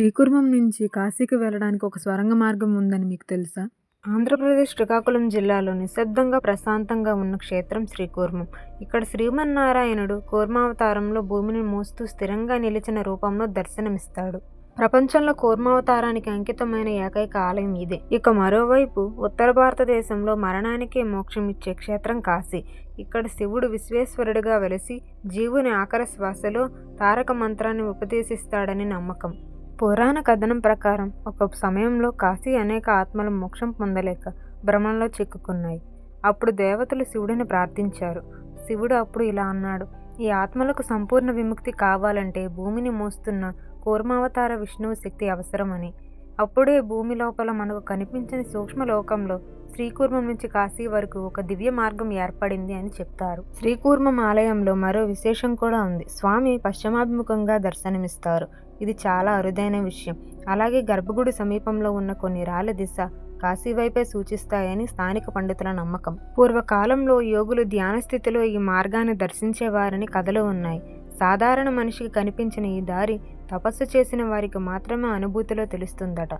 శ్రీకుర్మం నుంచి కాశీకి వెళ్ళడానికి ఒక స్వరంగ మార్గం ఉందని మీకు తెలుసా? ఆంధ్రప్రదేశ్ శ్రీకాకుళం జిల్లాలో నిశ్శబ్దంగా ప్రశాంతంగా ఉన్న క్షేత్రం శ్రీకూర్మం. ఇక్కడ శ్రీమన్నారాయణుడు కూర్మావతారంలో భూమిని మోస్తూ స్థిరంగా నిలిచిన రూపంలో దర్శనమిస్తాడు. ప్రపంచంలో కూర్మావతారానికి అంకితమైన ఏకైక ఆలయం ఇదే. ఇక మరోవైపు ఉత్తర భారతదేశంలో మరణానికే మోక్షం ఇచ్చే క్షేత్రం కాశీ. ఇక్కడ శివుడు విశ్వేశ్వరుడిగా వెలిసి జీవుని ఆఖర శ్వాసలో తారక మంత్రాన్ని ఉపదేశిస్తాడని నమ్మకం. పురాణ కథనం ప్రకారం ఒక సమయంలో కాశీ అనేక ఆత్మలు మోక్షం పొందలేక భ్రమంలో చిక్కుకున్నాయి. అప్పుడు దేవతలు శివుడిని ప్రార్థించారు. శివుడు అప్పుడు ఇలా అన్నాడు ఈ ఆత్మలకు సంపూర్ణ విముక్తి కావాలంటే భూమిని మోస్తున్న కూర్మావతార విష్ణువు శక్తి అవసరమని. అప్పుడే భూమి లోపల మనకు కనిపించని సూక్ష్మ లోకంలో శ్రీకూర్మం నుంచి కాశీ వరకు ఒక దివ్య మార్గం ఏర్పడింది అని చెప్తారు. శ్రీకూర్మం ఆలయంలో మరో విశేషం కూడా ఉంది. స్వామి పశ్చిమాభిముఖంగా దర్శనమిస్తారు. ఇది చాలా అరుదైన విషయం. అలాగే గర్భగుడి సమీపంలో ఉన్న కొన్ని రాళ్ళ దిశ కాశీ వైపే సూచిస్తాయని స్థానిక పండితుల నమ్మకం. పూర్వకాలంలో యోగులు ధ్యాన స్థితిలో ఈ మార్గాన్ని దర్శించేవారని కథలు ఉన్నాయి. సాధారణ మనిషికి కనిపించిన ఈ దారి తపస్సు చేసిన వారికి మాత్రమే అనుభూతిలో తెలుస్తుందట.